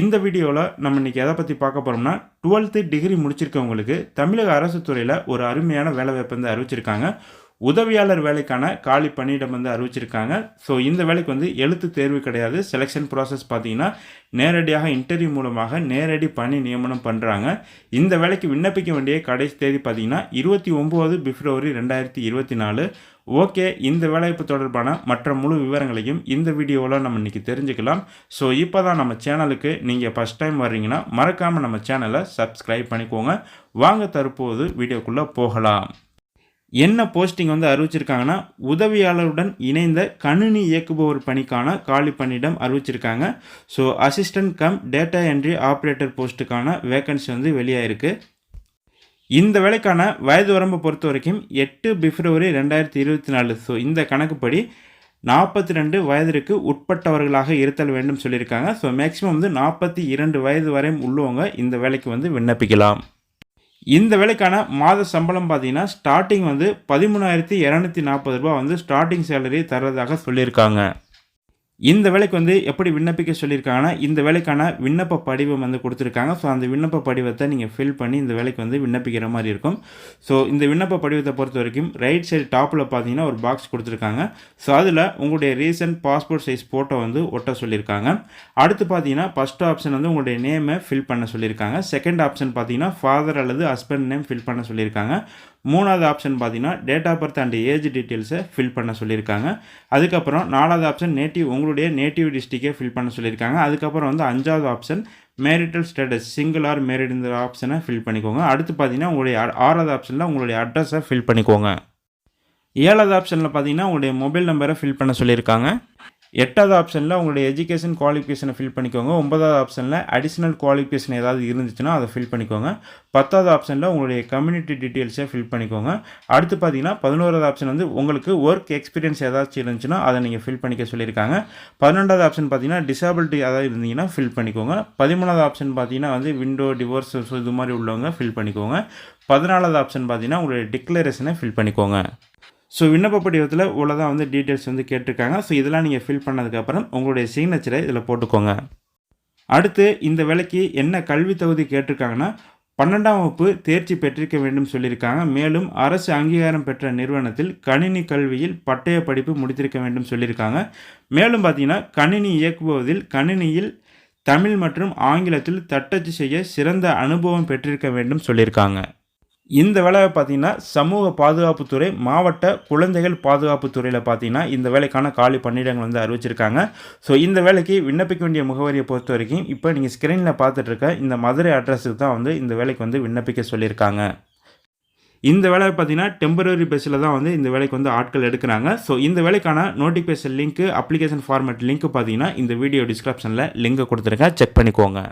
இந்த வீடியோவில் நம்ம இன்றைக்கி எதை பற்றி பார்க்க போகிறோம்னா டுவெல்த்து டிகிரி முடிச்சிருக்கவங்களுக்கு தமிழக அரசு துறையில் ஒரு அருமையான வேலைவாய்ப்பு வந்து அறிவிச்சிருக்காங்க. உதவியாளர் வேலைக்கான காலி பணியிடம் வந்து அறிவிச்சிருக்காங்க. ஸோ இந்த வேலைக்கு வந்து எழுத்து தேர்வு கிடையாது. செலெக்ஷன் ப்ராசஸ் பார்த்தீங்கன்னா நேரடியாக இன்டர்வியூ மூலமாக நேரடி பணி நியமனம் பண்ணுறாங்க இந்த வேலைக்கு விண்ணப்பிக்க வேண்டிய கடைசி தேதி பார்த்தீங்கன்னா இருபத்தி ஒம்பது பிப்ரவரி ரெண்டாயிரத்தி இருபத்தி நாலு. ஓகே இந்த வேலைவாய்ப்பு தொடர்பான மற்ற முழு விவரங்களையும் இந்த வீடியோவில் நம்ம இன்றைக்கி தெரிஞ்சுக்கலாம். ஸோ இப்போ தான் நம்ம சேனலுக்கு நீங்கள் ஃபஸ்ட் டைம் வர்றீங்கன்னா மறக்காமல் நம்ம சேனலை சப்ஸ்கிரைப் பண்ணிக்கோங்க. வாங்க தற்போது வீடியோக்குள்ளே போகலாம். என்ன போஸ்டிங் வந்து அறிவிச்சிருக்காங்கன்னா உதவியாளருடன் இணைந்த கணினி இயக்குபவர் பணிக்கான காலி பணியிடம் அறிவிச்சிருக்காங்க. So assistant cum data entry operator போஸ்ட்டுக்கான vacancy வந்து வெளியாயிருக்கு. இந்த வேலைக்கான வயது வரம்பை பொறுத்த வரைக்கும் எட்டு பிப்ரவரி ரெண்டாயிரத்தி இருபத்தி நாலு. ஸோ இந்த கணக்குப்படி நாற்பத்தி ரெண்டு வயதிற்கு உட்பட்டவர்களாக இருத்தல் வேண்டும் சொல்லியிருக்காங்க. ஸோ மேக்ஸிமம் வந்து நாற்பத்தி இரண்டு வயது வரையும் உள்ளவங்க இந்த வேலைக்கு வந்து விண்ணப்பிக்கலாம். இந்த வேலைக்கான மாத சம்பளம் பார்த்தீங்கன்னா ஸ்டார்டிங் வந்து பதிமூணாயிரத்தி இரநூத்தி நாற்பது ரூபா வந்து ஸ்டார்டிங் சேலரி தர்றதாக சொல்லியிருக்காங்க. இந்த வேலைக்கு வந்து எப்படி விண்ணப்பிக்க சொல்லியிருக்காங்கன்னா இந்த வேலைக்கான விண்ணப்ப படிவம் வந்து கொடுத்துருக்காங்க. ஸோ அந்த விண்ணப்ப படிவத்தை நீங்கள் ஃபில் பண்ணி இந்த வேலைக்கு வந்து விண்ணப்பிக்கிற மாதிரி இருக்கும். ஸோ இந்த விண்ணப்ப படிவத்தை பொறுத்த வரைக்கும் ரைட் சைடு டாப்பில் பார்த்தீங்கன்னா ஒரு பாக்ஸ் கொடுத்துருக்காங்க. ஸோ அதில் உங்களுடைய ரீசன்ட் பாஸ்போர்ட் சைஸ் ஃபோட்டோ வந்து ஒட்ட சொல்லியிருக்காங்க. அடுத்து பார்த்தீங்கன்னா ஃபஸ்ட் ஆப்ஷன் வந்து உங்களுடைய நேமை ஃபில் பண்ண சொல்லியிருக்காங்க. செகண்ட் ஆப்ஷன் பார்த்தீங்கன்னா ஃபாதர் அல்லது ஹஸ்பண்ட் நேம் ஃபில் பண்ண சொல்லியிருக்காங்க. மூணாவது ஆப்ஷன் பார்த்தீங்கன்னா date of birth and age டீட்டெயில்ஸை ஃபில் பண்ண சொல்லியிருக்காங்க. அதுக்கப்புறம் நாலாவது ஆப்ஷன் நேட்டிவ் உங்களுடைய நேட்டிவ் டிஸ்ட்ரிக்டே ஃபில் பண்ண சொல்லியிருக்காங்க. அதுக்கப்புறம் வந்து அஞ்சாவது option marital status single or married இந்த ஆப்ஷனை ஃபில் பண்ணிக்கோங்க. அடுத்து பார்த்தீங்கன்னா உங்களுடைய ஆறாவது ஆப்ஷனில் உங்களுடைய அட்ரஸை ஃபில் பண்ணிக்கோங்க. ஏழாவது ஆப்ஷனில் பார்த்தீங்கன்னா உங்களுடைய மொபைல் நம்பரை ஃபில் பண்ண சொல்லியிருக்காங்க. எட்டாவது ஆப்ஷனில் உங்களுடைய எஜுகேஷன் குவாலிஃபிகேஷனை ஃபில் பண்ணிக்கோங்க. ஒன்பதாவது ஆப்ஷனில் அடிஷ்னல் குவாலிஃபிகேஷன் ஏதாவது இருந்துச்சுன்னா அதை ஃபில் பண்ணிக்கோங்க. பத்தாவது ஆப்ஷனில் உங்களுடைய கம்யூனிட்டி டீட்டெயில்ஸை ஃபில் பண்ணிக்கோங்க. அடுத்து பார்த்தீங்கன்னா பதினோராவது ஆப்ஷன் வந்து உங்களுக்கு ஒர்க் எக்ஸ்பீரியன்ஸ் ஏதாச்சும் இருந்துச்சுன்னா அதை நீங்கள் ஃபில் பண்ணிக்க சொல்லியிருக்காங்க. பதினொன்றாவது ஆப்ஷன் பார்த்தீங்கன்னா டிசபிலிட்டி ஏதாவது இருந்தீங்கன்னா ஃபில் பண்ணிக்கோங்க. பதிமூணாவது ஆப்ஷன் பார்த்தீங்கன்னா வந்து விண்டோ டிவோர்ஸ் இது மாதிரி உள்ளவங்க ஃபில் பண்ணிக்கோங்க. பதினாலாவது ஆப்ஷன் பார்த்தீங்கன்னா உங்களுடைய டிக்ளரேஷனை ஃபில் பண்ணிக்கோங்க. ஸோ விண்ணப்ப படிவத்தில் இவ்வளோதான் வந்து டீட்டெயில்ஸ் வந்து கேட்டிருக்காங்க. ஸோ இதெல்லாம் நீங்கள் ஃபில் பண்ணதுக்கப்புறம் உங்களுடைய சிக்னேச்சரை இதில் போட்டுக்கோங்க. அடுத்து இந்த வேலைக்கு என்ன கல்வி தகுதி கேட்டிருக்காங்கன்னா பன்னெண்டாம் வகுப்பு தேர்ச்சி பெற்றிருக்க வேண்டும் சொல்லியிருக்காங்க. மேலும் அரசு அங்கீகாரம் பெற்ற நிறுவனத்தில் கணினி கல்வியில் பட்டய படிப்பு முடித்திருக்க வேண்டும் சொல்லியிருக்காங்க. மேலும் பார்த்தீங்கன்னா கணினி இயக்குவதில் கணினியில் தமிழ் மற்றும் ஆங்கிலத்தில் தட்டச்சு செய்ய சிறந்த அனுபவம் பெற்றிருக்க வேண்டும் சொல்லியிருக்காங்க. இந்த வேலையை பார்த்தீங்கன்னா சமூக பாதுகாப்புத்துறை மாவட்ட குழந்தைகள் பாதுகாப்புத்துறையில் பார்த்தீங்கன்னா இந்த வேலைக்கான காலி பணியிடங்கள் வந்து அறிவிச்சிருக்காங்க. ஸோ இந்த வேலைக்கு விண்ணப்பிக்க வேண்டிய முகவரியை பொறுத்த வரைக்கும் இப்போ நீங்கள் ஸ்க்ரீனில் பார்த்துட்ருக்க இந்த மதுரை அட்ரஸுக்கு தான் வந்து இந்த வேலைக்கு வந்து விண்ணப்பிக்க சொல்லியிருக்காங்க. இந்த வேலை பார்த்தீங்கன்னா டெம்பரரி பேஸில் தான் வந்து இந்த வேலைக்கு வந்து ஆட்கள் எடுக்கிறாங்க. ஸோ இந்த வேலைக்கான நோட்டிஃபிகேஷன் லிங்க்கு அப்ளிகேஷன் ஃபார்மேட் லிங்க் பார்த்தீங்கன்னா இந்த வீடியோ டிஸ்கிரிப்ஷனில் லிங்க் கொடுத்துருக்கேன். செக் பண்ணிக்கோங்க.